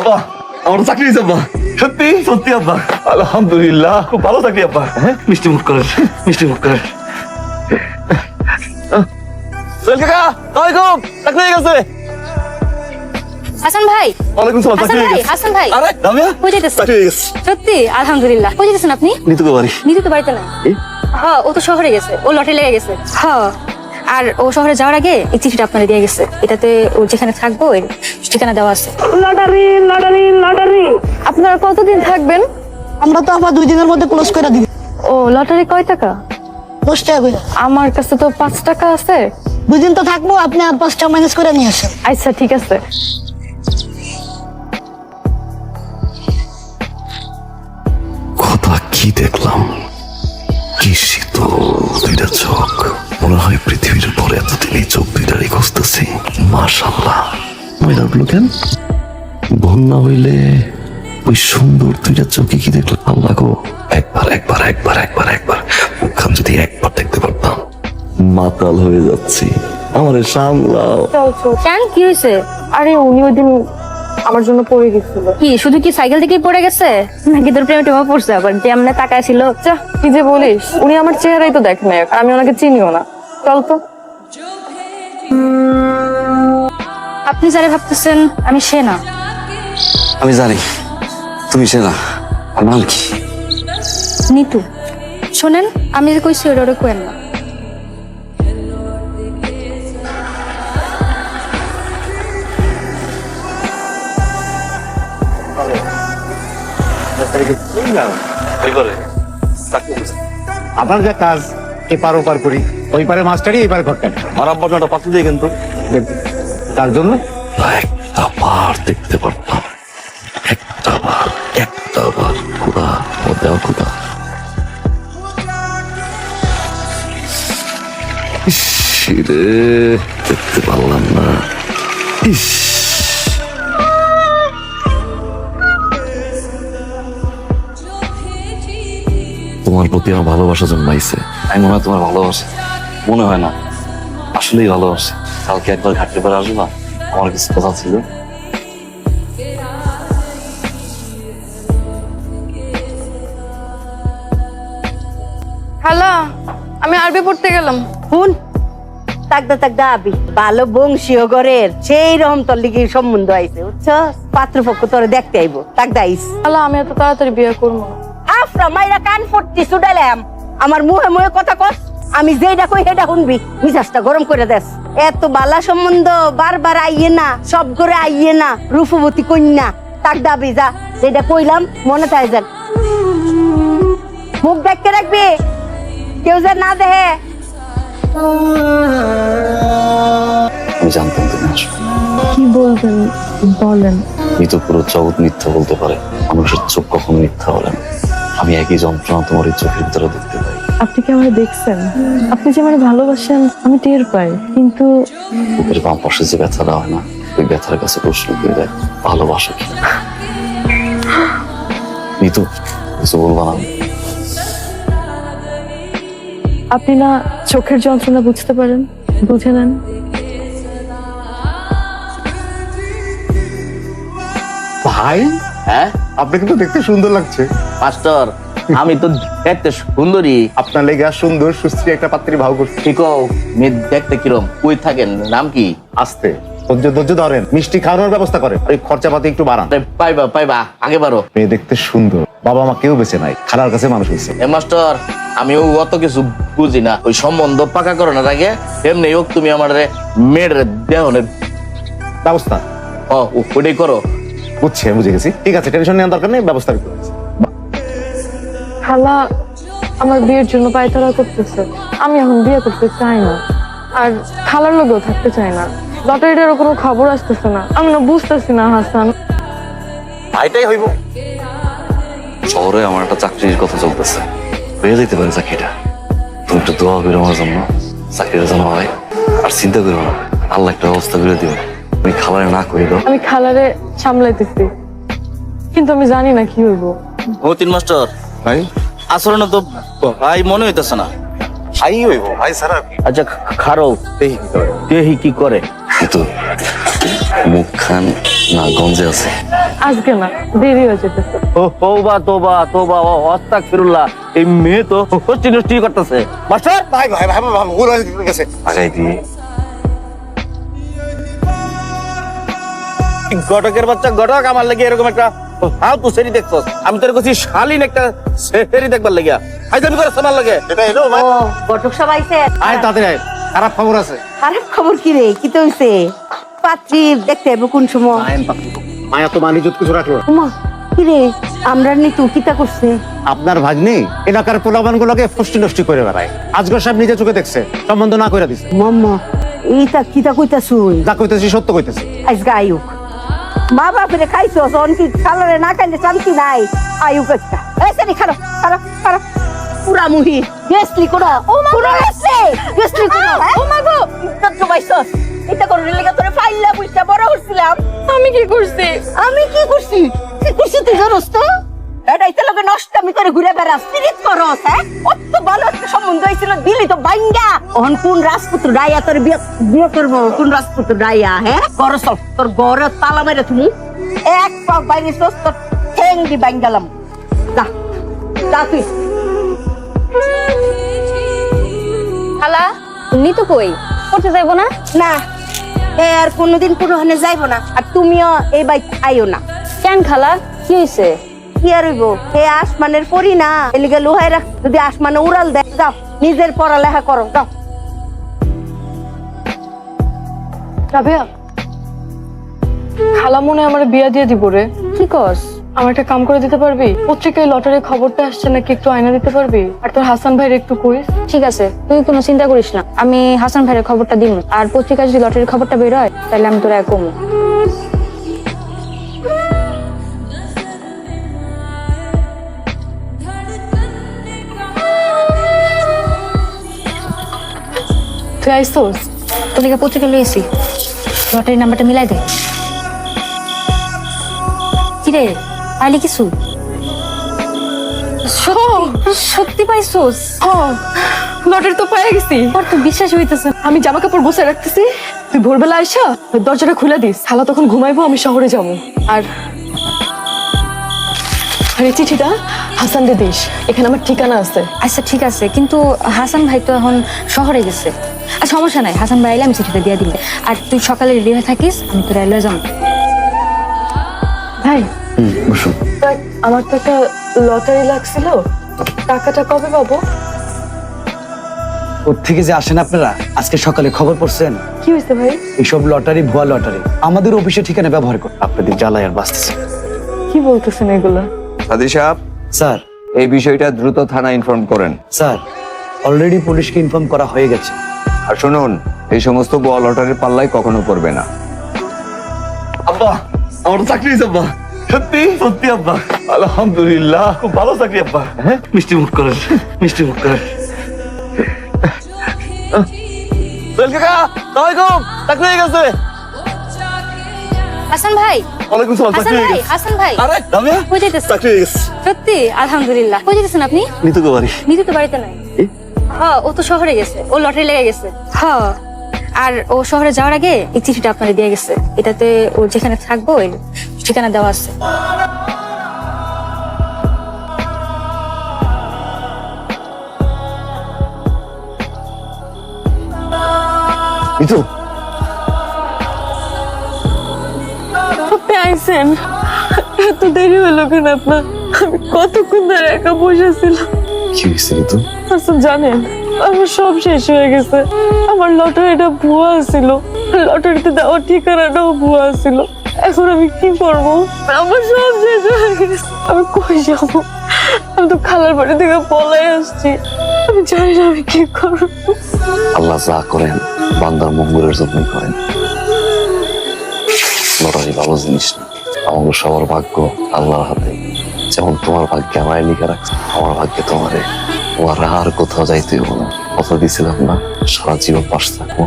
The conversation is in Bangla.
আব্বা আমার চাকরি হয়েছে আব্বা। সত্যি? সত্যি আব্বা। আলহামদুলিল্লাহ খুব ভালো চাকরি আব্বা। হ্যাঁ? মিষ্টি মুখ করেন মিষ্টি মুখ করেন। সোহেল কাকা আলাইকুম চাকরি হয়ে গেছে। হাসান ভাই। ওয়ালাইকুম সালাম হাসান ভাই হাসান ভাই। আরে রামিয়া কই যাইতেছে চাকরি হয়ে গেছে। সত্যি? আলহামদুলিল্লাহ। যাইতেছেন আপনি? নিতু বাড়ি। নিজে তো বাড়িতে এ? হ্যাঁ ও তো শহরে গেছে। ও লটে লেগে গেছে। হ্যাঁ। আর ও শহরে যাওয়ার আগে এই চিঠিটা আপনার দিয়ে গেছে। এটাতে ও যেখানে থাকব ওই ঠিকানা দেওয়া আছে। Lottery lottery lottery. আপনারা কতদিন থাকবেন? আমরা তো আবার দুই দিনের মধ্যে ক্লোজ করে দিবি। ও লটারি কয় টাকা? দশ টাকা করে। আমার কাছে তো পাঁচ টাকা আছে। দুই দিন তো থাকব আপনি আর পাঁচটা ম্যানেজ করে নিয়ে আসেন। আচ্ছা ঠিক আছে। কথা কি দেখলাম? কি শীতল দুইটা চোখ। মনে হয় পৃথিবীর পরে এতদিন এই চোখ দুইটারই খুঁজতেছি। মাশাল্লাহ মহিলা উঠল কেন ভুল না হইলে ওই সুন্দর দুইটা চোখে কি দেখলাম আল্লাহ গো। একবার একবার একবার একবার একবার। মুখখান যদি একবার দেখতে পারতাম মাতাল হয়ে যাচ্ছি। আমারে সামলাও। কি হয়েছে আরে উনি ওই দিন আমার জন্য পড়ে গেছিল। কি শুধু কি সাইকেল থেকেই পড়ে গেছে? নাকি তোর প্রেমে টেমা পড়ছে আবার? যে আমরা তাকায় ছিল। কি যে বলিস উনি আমার চেহারাই তো দেখে নাই আর আমি ওনাকে চিনিও না। চল তো। আপনি যারা ভাবতেছেন আমি সে না। আমি জানি তুমি সে না। আর নাম কি নিতু শোনেন আমি যে কইছি ওটা ওটা কোয়েন না। আপনার যা কাজ এপার ওপার করি। ওই পারে মাস্টারই এই পারে ঘরটা। আমার আব্বা একটা পাত্র দিয়ে কিন্তু। তার জন্য? একটা বার দেখতে পারতাম। একটা বার একটা বার। খুদা ও দেওয়া রে দেখতে পারলাম না। ইস। তোমার প্রতি আমার ভালোবাসা জন্মাইছে। আমি মনে হয় তোমার ভালোবাসি। মনে হয় না। আসলেই ভালোবাসি। কালকে একবার ঘাটতে পারে আসবা? আমার কিছু কথা ছিল। হ্যালো আমি আরবি পড়তে গেলাম। শুন। তাকদা তাকদা আবি। ভালো বংশীয় গরের সেই রকম তোর লিগে সম্বন্ধ আইছে বুঝছ পাত্রপক্ষ তোরে দেখতে আইবো। তাকদা আইস। হ্যালো আমি এত তাড়াতাড়ি বিয়ে করব না। আফরা মাইরা কান ফটতি সুডাইলাম। আমার মুহে মুহে কথা কস আমি যেটা কই সেটা শুনবি। মিজাজটা গরম করে দেস। এত বালা সম্বন্ধ বারবার আইয়ে না সব করে আইয়ে না রূপবতী কন্যা তাক দাবি যা যেটা কইলাম মনে যান। মুখ দেখতে রাখবি কেউ যে না দেহে আমি জানতাম তুমি আসবে কি বলবেন? বলেন। মৃত পুরো জগৎ মিথ্যা বলতে পারে। মানুষের চোখ কখনো মিথ্যা বলে না। আমি একই যন্ত্রণা তোমার এই চোখের ভিতরে দেখতে পাই। আপনি কি আমাকে দেখছেন? আপনি যে আমার ভালোবাসেন আমি টের পাই কিন্তু বুকের বাম পাশে যে ব্যথাটা হয় না ওই ব্যথার কাছে প্রশ্ন করে দেয় ভালোবাসো কি? মিতু কিছু বলবা না? আপনি না চোখের যন্ত্রণা বুঝতে পারেন বুঝে নেন। ভাই হ্যাঁ? আপনাকে তো দেখতে সুন্দর লাগছে। মাস্টার আমি তো দেখতে সুন্দরী। আপনার লেগে সুন্দর সুশ্রী একটা পাত্রী ভাও করছে। ঠিক মেয়ে দেখতে কিরম? কই থাকেন? নাম কি? আসতে। ধৈর্য ধৈর্য ধরেন। মিষ্টি খাওয়ানোর ব্যবস্থা করেন। ওই খরচাপাতি একটু বাড়ান। পাইবা পাইবা আগে বারো মেয়ে দেখতে সুন্দর। বাবা মা কেউ বেঁচে নাই। খালার কাছে মানুষ হয়েছে। এ মাস্টার আমি ও অত কিছু বুঝি না। ওই সম্বন্ধ পাকা করানোর আগে এমনি হোক তুমি আমার মেয়ের দেহনের ব্যবস্থা। ও ওটাই করো। বুঝছি আমি বুঝে গেছি। ঠিক আছে টেনশন নেওয়ার দরকার নেই ব্যবস্থা করছি খালা আমার বিয়ের জন্য পায়তারা করতেছে। আমি এখন বিয়ে করতে চাই না। আর খালার লোকেও থাকতে চাই না। লটারিটারও কোনো খবর আসতেছে না। আমি না বুঝতেছি না হাসান। এটাই হইব। শহরে আমার একটা চাকরির কথা চলতেছে। হয়ে যেতে পারে চাকরিটা। তুমি একটু দোয়া করো আমার জন্য। চাকরিটা যেন হয়। আর চিন্তা করো না। আল্লাহ একটা ব্যবস্থা করে দিও। তুমি খাবারে না করে দাও আমি খালারে সামলাইতেছি। কিন্তু আমি জানি না কি হইব। মতিন মাস্টার ভাই? আসলে তো ভাই মনে হইতেছে না। ভাই হইব ভাই সারা আচ্ছা খারো দেখি কি করে। দেহি কি করে? কিন্তু মুখখান না গঞ্জে আছে। আজকে না দেরি হয়ে যেতেছে। ও তোবা তোবা তোবা ও অস্তাক ফিরুল্লাহ এই মেয়ে তো হচ্ছি নষ্টি করতেছে। মাস্টার? ভাই ভাই ভাই ভাই ভুল গেছে। আগাই দিয়ে। ঘটকের বাচ্চা ঘটক আমার লাগে এরকম একটা হাও তো সেরি দেখছস। আমি তোর কাছে শালীন একটা সেরি দেখবার লাগিয়া। করে আমার লাগে। এটা এলো ভাই ও বটক সব আইছে আয় তাড়াতাড়ি আয় খারাপ খবর আছে। খারাপ খবর কি রে? কি তো হইছে? পাত্রী দেখতে হবে কোন সময়। মায়া তো মান ইজ্জত কিছু রাখল। না। উমা কি রে? আমরা কিতা করছে? আপনার ভাগ্নি এলাকার পোলাবান গুলোকে ফষ্টি নষ্টি করে বেড়ায়। আজগর সাহেব নিজে চোখে দেখছে সম্বন্ধ না করে দিছে। মাম্মা এইটা কিতা কইতা শুই যা কইতেছি সত্য কইতেছি। আজকে আয়ুক। মা বাপরে খাইছো অন কি খালারে না খাইলে শান্তি নাই। আয়ুক একটা এই সারি খারো খারো খারো। পুরা মুহি। গেসলি করো ও মা পুরা গেসলি গেসলি করো ও মা গো। তো বাইছস এটা করো রিলেগা তোরে ফাইলা বুঝটা বড় হইছিলাম। আমি কি করছি? আমি কি করছি? কি করছি তুই জানোস তো? এটা ইতে লগে নষ্ট আমি করে ঘুরে বেড়াস। পিরিত করস হ্যাঁ? অত ভালো সম্বন্ধ দিলি তো বাইঙ্গা। ওহন কোন রাজপুত্র রাইয়া তোর বিয়ে বিয়ে করব? কোন রাজপুত্র রাইয়া হ্যাঁ গর চল। তোর গরে তালা মেরে তুমি এক পাক বাইরে সস তোর ঠেং দি বাইঙ্গালাম। যা। যা তুই। খালা নিতু কই? যাইবো না? না। এ আর কোনোদিন পুরোহনে যাইবো না। আর তুমিও এই বাইক আইও না। কেন খালা? কি হইছে? কি আর হইব? হে আসমানের পরি না। এলিগে লোহাই রাখ যদি আসমানে উড়াল দেয় যাও নিজের পড়ালেখা করো যাও। রাবেয়া খালা মনে আমার বিয়া দিয়ে দিব রে। কি কস আমার একটা কাম করে দিতে পারবি? পত্রিকায় লটারির খবরটা আসছে নাকি একটু আয়না দিতে পারবি? আর তোর হাসান ভাইয়ের একটু কইস। ঠিক আছে তুই কোনো চিন্তা করিস না। আমি হাসান ভাইয়ের খবরটা দিব আর পত্রিকায় যদি লটারির খবরটা বের হয় তাহলে আমি তোরা কমু। তুই আইসোস তোদেরকে পত্রিকা লইয়েছি লটারির নাম্বারটা মিলাই দে। কিরে পাইলি কিছু? সত্যি পাইছোস? লটারি তো পেয়ে গেছি। তোর তো বিশ্বাস হইতেছে আমি জামা কাপড় বসে রাখতেছি। তুই ভোরবেলা আইসা দরজাটা খুলে দিস। খালা তখন ঘুমাইবো আমি শহরে যাব। আর আর চিঠিটা? হাসানকে দিস এখানে আমার ঠিকানা আছে। আচ্ছা ঠিক আছে কিন্তু হাসান ভাই তো এখন শহরে গেছে। আর সমস্যা নাই হাসান ভাই আইলে আমি চিঠিটা দিয়ে দিলে। আর তুই সকালে রেডি হয়ে থাকিস আমি তোর লয়ে যাব ভাই আমার তো একটা লটারি লাগছিল। টাকাটা কবে পাবো? ওর থেকে যে আসেন আপনারা? আজকে সকালে খবর পড়ছেন। কি হয়েছে ভাই? এইসব লটারি ভুয়া লটারি। আমাদের অফিসে ঠিকানা ব্যবহার করে আপনাদের জ্বালায় আর বাঁচতেছে। কি বলতেছেন এগুলা? সাদি সাহেব স্যার। এই বিষয়টা দ্রুত থানা ইনফর্ম করেন। স্যার অলরেডি পুলিশকে ইনফর্ম করা হয়ে গেছে। আর শুনুন এই সমস্ত বল লটারির পাল্লায় কখনো পড়বে না। আব্বা আমার চাকরি আব্বা। সত্যি? সত্যি আব্বা। আলহামদুলিল্লাহ খুব ভালো চাকরি আব্বা। হ্যাঁ? মিষ্টি মুখ করেন মিষ্টি মুখ করেন। কাকা সালামালাইকুম চাকরি হয়ে গেছে। হাসান ভাই ওয়ালাইকুম সালাম হাসান ভাই হাসান ভাই। আরে রামিয়া কই যাইতেছে চাকরি হয়ে সত্যি? আলহামদুলিল্লাহ। কই যেতেছেন আপনি? নিতু বাড়ি। নিতু বাড়িতে নাই? হ্যাঁ ও তো শহরে গেছে। ও লটারি লেগে গেছে। হ্যাঁ আর ও শহরে যাওয়ার আগে এই চিঠিটা আপনারে দিয়ে গেছে। এটাতে ও যেখানে থাকব ওই ঠিকানা দেওয়া আছে। নিতু আপনি এত দেরি হলো কেন আপনার? আমি কতক্ষণ ধরে একা বসেছিলাম কি হয়েছে ঋতু? আচ্ছা জানেন আমার সব শেষ হয়ে গেছে। আমার লটারিটা ভুয়া ছিল। লটারিতে দেওয়া ঠিকানাটাও ভুয়া ছিল। এখন আমি কি করব? আমার সব শেষ হয়ে গেছে। আমি কই যাব? আমি তো খালার বাড়ি থেকে পলাই আসছি। আমি জানি না আমি কি করব। আল্লাহ যা করেন বান্দার মঙ্গলের জন্যই করেন। লটারি ভালো জিনিস না। আমাদের সবার ভাগ্য আল্লাহর হাতে। যেমন তোমার ভাগ্যে আমায় লিখে রাখছে, আমার ভাগ্যে তোমারে। তোমার আর কোথাও যাইতে না। কথা দিয়েছিলাম না, সারা জীবন পাশ থাকব।